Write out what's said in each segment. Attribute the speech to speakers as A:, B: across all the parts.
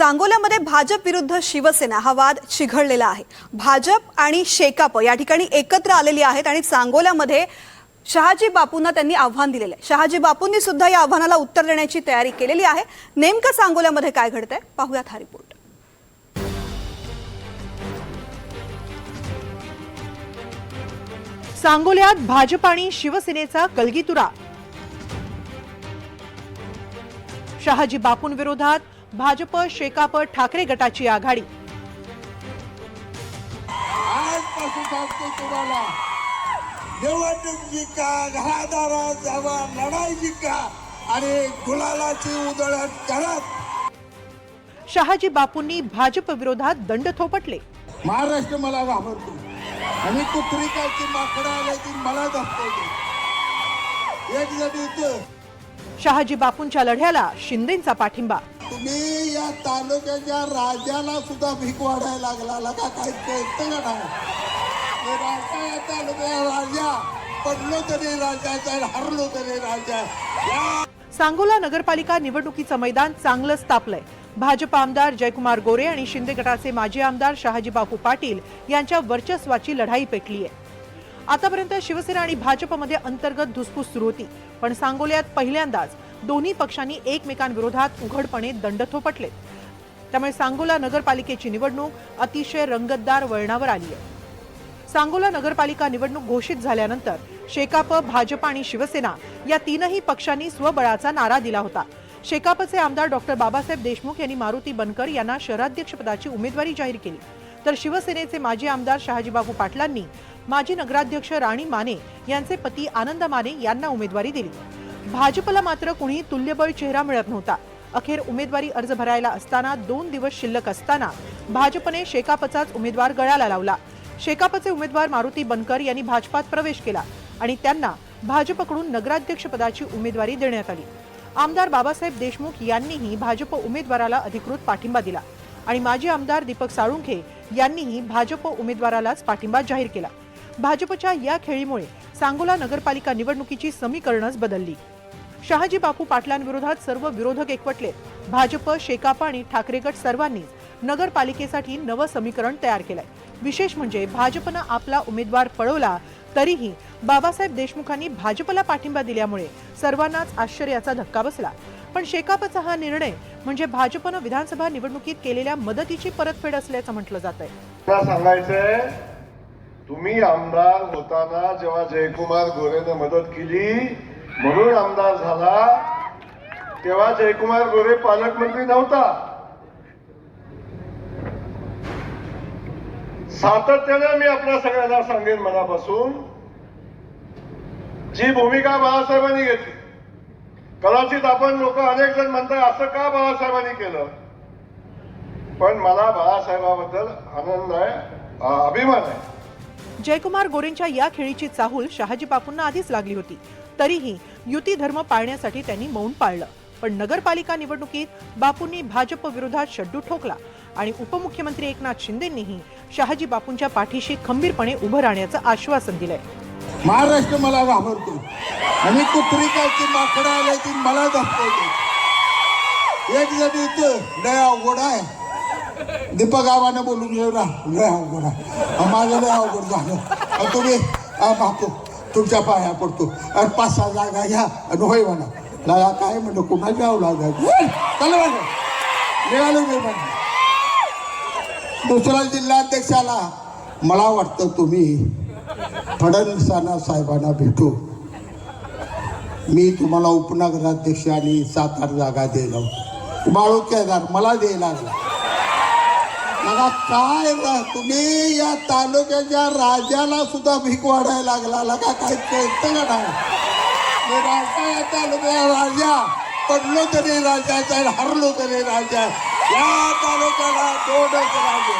A: सांगोल्यामध्ये भाजप विरुद्ध शिवसेना हा वाद चिघळलेला आहे. भाजप आणि शेकाप या ठिकाणी एकत्र आलेली आहेत आणि सांगोल्यामध्ये शहाजी बापूंना त्यांनी आव्हान दिलेलं आहे. शहाजी बापूंनी सुद्धा या आव्हानाला उत्तर देण्याची तयारी केलेली आहे. नेमकं सांगोल्यामध्ये काय घडतंय? पाहूयात हा रिपोर्ट
B: सांगोल्यात भाजप आणि शिवसेनेचा कलगीतुरा. शहाजी बापूंविरोधात भाजप शेकाप ठाकरे गटाची आघाडी.
C: आजपासून सांगतो तुम्हाला निवडणूक जिंका घरादारात जावा लढाई जिंका आणि गुलालाची उधळण करत.
B: शहाजी बापूंनी भाजप विरोधात दंड थोपटले.
C: महाराष्ट्र मला घाबरतो आणि कुत्री कालची माकडं आले की मला धपकवते एक जण येतो
B: शहाजी बापूंच्या लढ्याला शिंदेचा पाठिंबा.
C: तुम्ही या तालुक्याच्या राजाला सुद्धा भीक वाढायला लागला. लगा काय कळतं का नाही? राजा या तालुक्याचा राजा. पडलो तरी राजाचा हरलो तरी राजा.
B: सांगोला नगरपालिका निवडणुकीचं मैदान चांगलंच तापलंय भाजप आमदार जयकुमार गोरे आणि शिंदे गटाचे माजी आमदार शहाजीबापू पाटील यांच्या वर्चस्वाची लढाई पेटली आहे आतापर्यंत शिवसेना आणि भाजपमध्ये अंतर्गत धुसफूस सुरू होती. पण सांगोल्यात पहिल्यांदाच दोन्ही पक्षांनी एकमेकांविरोधात उघडपणे दंड थोपटले. त्यामुळे सांगोला नगरपालिकेची निवडणूक अतिशय रंगतदार वळणावर आली आहे. सांगोला नगरपालिका निवडणूक घोषित झाल्यानंतर शेकाप भाजप आणि शिवसेना या तीनही पक्षांनी स्वबळाचा नारा दिला होता. शेकापचे आमदार डॉक्टर बाबासाहेब देशमुख यांनी मारुती बनकर यांना शहराध्यक्षपदाची उमेदवारी जाहीर केली. तर शिवसेनेचे माजी आमदार शहाजीबाबू पाटलांनी माजी नगराध्यक्ष राणी माने यांचे पती आनंद माने यांना उमेदवारी दिली. भाजपला मात्र कुणी तुल्यबळ चेहरा मिळत नव्हता. अखेर उमेदवारी अर्ज भरायला असताना दोन दिवस शिल्लक असताना भाजपने शेकापचाच उमेदवार गळाला लावला. शेकापचे उमेदवार मारुती बनकर यांनी भाजपात प्रवेश केला आणि त्यांना भाजपकडून नगराध्यक्षपदाची उमेदवारी देण्यात आली. आमदार बाबासाहेब देशमुख यांनीही भाजप उमेदवाराला अधिकृत पाठिंबा दिला आणि माजी आमदार दीपक साळुंखे यांनीही भाजप उमेदवारालाच पाठिंबा जाहीर केला. भाजपच्या या खेळीमुळे सांगोला नगरपालिका निवडणुकीची समीकरणच बदलली. शहाजी बापू पाटलांविरोधात सर्व विरोधक एकवटले. भाजप शेकाप आणि ठाकरे गट सर्वांनीच नगरपालिकेसाठी नवं समीकरण तयार केलंय. विशेष म्हणजे भाजपनं आपला उमेदवार पळवला तरीही बाबासाहेब देशमुखांनी भाजपला पाठिंबा दिल्यामुळे सर्वांनाच आश्चर्याचा धक्का बसला. पण शेकापचा हा निर्णय म्हणजे भाजपनं विधानसभा निवडणुकीत केलेल्या मदतीची परतफेड असल्याचं म्हटलं जात आहे
D: तुम्ही आमदार होताना जेव्हा जयकुमार गोरेने मदत केली म्हणून आमदार झाला तेव्हा जयकुमार गोरे पालकमंत्री नव्हता. सातत्याने मी आपल्या सगळ्यांना सांगेन मनापासून जी भूमिका बाळासाहेबांनी घेतली कदाचित आपण लोक अनेक जण म्हणतात असं का बाळासाहेबांनी केलं? पण मला बाळासाहेबाबद्दल आनंद आहे अभिमान आहे.
B: जयकुमार गोरेंच्या या खेळीची चाहूल शहाजी बापूंना आधीच लागली होती. तरीही युती धर्म पाळण्यासाठी त्यांनी मौन पाळलं. पण नगरपालिका निवडणुकीत बापूंनी भाजप विरोधात शड्डू ठोकला आणि उपमुख्यमंत्री एकनाथ शिंदेंनीही शहाजी बापूंच्या पाठीशी खंबीरपणे उभं राहण्याचं आश्वासन दिलंय.
C: महाराष्ट्र मला घाबरतो आणि कुत्री कालची माकडं आले मला दाखवतो एक जण इथं लय अवघड आहे. दीपक आवाने बोलून घेऊ ना. लय अवघड आहे. माझं लय अवघड झालं. तुम्ही बापू तुमच्या पाया पडतो. आणि पाच सहा जागा घ्या आणि होय म्हणा. लागा काय म्हणतो कुणाला आव लागा चला म्हणलं मी म्हणलं दुसरा जिल्हाध्यक्षाला मला वाटतं तुम्ही फडणवीसांना साहेबांना भेटू. मी तुम्हाला उपनगराध्यक्ष आणि सात आठ जागा दिलो बाळू केदार मला द्यायला लागला. मला काय तुम्ही या तालुक्याच्या राजाला सुद्धा भीक वाढायला लागला. लगा काय कळतं का नाही? राजा या तालुक्याचा राजा. पडलो तरी राजाचा हरलो तरी राजा. या तालुक्याला दोनच राजे.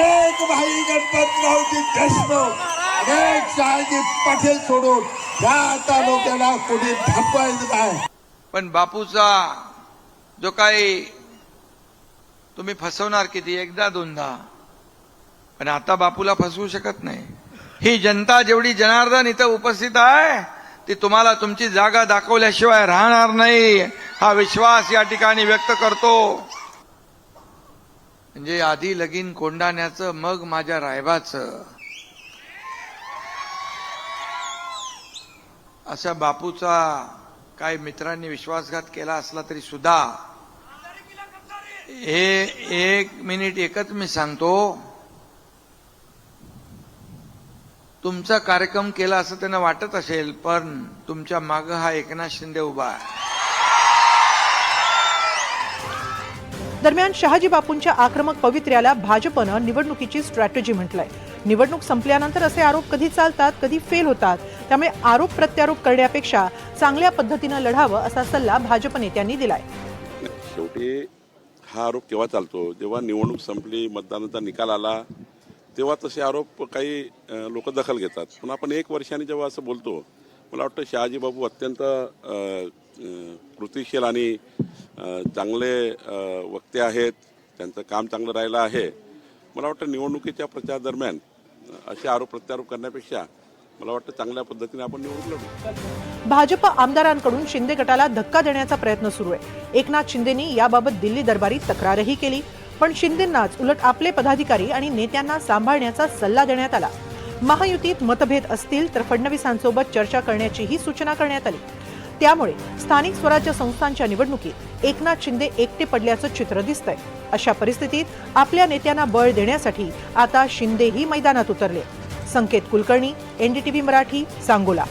C: एक भाई गणपतरावजी देशमुख आणि एक शहाजी पाटील सोडून या तालुक्याला कुणी थांबवायचं नाही.
E: पण बापूचा जो काही तुम्ही फसवणार किती? एकदा दोनदा. पण आता बापूला फसवू शकत नाही. ही जनता जेवढी जनार्दन इथं उपस्थित आहे ती तुम्हाला तुमची जागा दाखवल्याशिवाय राहणार नाही. हा विश्वास या ठिकाणी व्यक्त करतो. म्हणजे आधी लगीन कोंडाण्याचं मग माझ्या रायबाचं. अशा बापूचा काही मित्रांनी विश्वासघात केला असला तरी सुद्धा हे एक मिनिट एकच मी सांगतो. तुमचा कार्यक्रम केला असं त्यांना वाटत असेल पण तुमच्या माग हा एकनाथ शिंदे उभा आहे.
B: दरम्यान शहाजी बापूंच्या आक्रमक पवित्र्याला भाजपनं निवडणुकीची स्ट्रॅटेजी म्हटलंय. निवडणूक संपल्यानंतर असे आरोप कधी चालतात कधी फेल होतात त्यामुळे आरोप प्रत्यारोप करण्यापेक्षा चांगल्या पद्धतीनं लढावं असा सल्ला भाजप नेत्यांनी दिलाय.
F: शेवटी हा आरोप केव्हा चालतो? जेव्हा निवडणूक संपली मतदानाचा निकाल आला तेव्हा तसे आरोप काही लोक दखल घेतात. पण आपण एक वर्षाने जेव्हा असं बोलतो मला वाटतं शहाजी बाबू अत्यंत कृतिशील आणि चांगले वक्ते आहेत. त्यांचं काम चांगलं राहिलं आहे. मला वाटतं निवडणुकीच्या प्रचार दरम्यान असे आरोप प्रत्यारोप करण्यापेक्षा मला वाटतं चांगल्या पद्धतीने आपण लढू
B: भाजप आमदारांकडून शिंदे गटाला धक्का देण्याचा प्रयत्न सुरू आहे. एकनाथ शिंदेनी याबाबत दिल्ली दरबारी तक्रारही केली. पण शिंदेंनाच उलट आपले पदाधिकारी आणि नेत्यांना सांभाळण्याचा सल्ला देण्यात आला. महायुतीत मतभेद असतील तर फडणवीसांसोबत चर्चा करण्याचीही सूचना करण्यात आली. त्यामुळे स्थानिक स्वराज्य संस्थांच्या निवडणुकीत एकनाथ शिंदे एकटे पडल्याचं चित्र दिसतंय. अशा परिस्थितीत आपल्या नेत्यांना बळ देण्यासाठी आता शिंदेही मैदानात उतरले. संकेत कुलकर्णी एनडीटीव्ही मराठी सांगोला.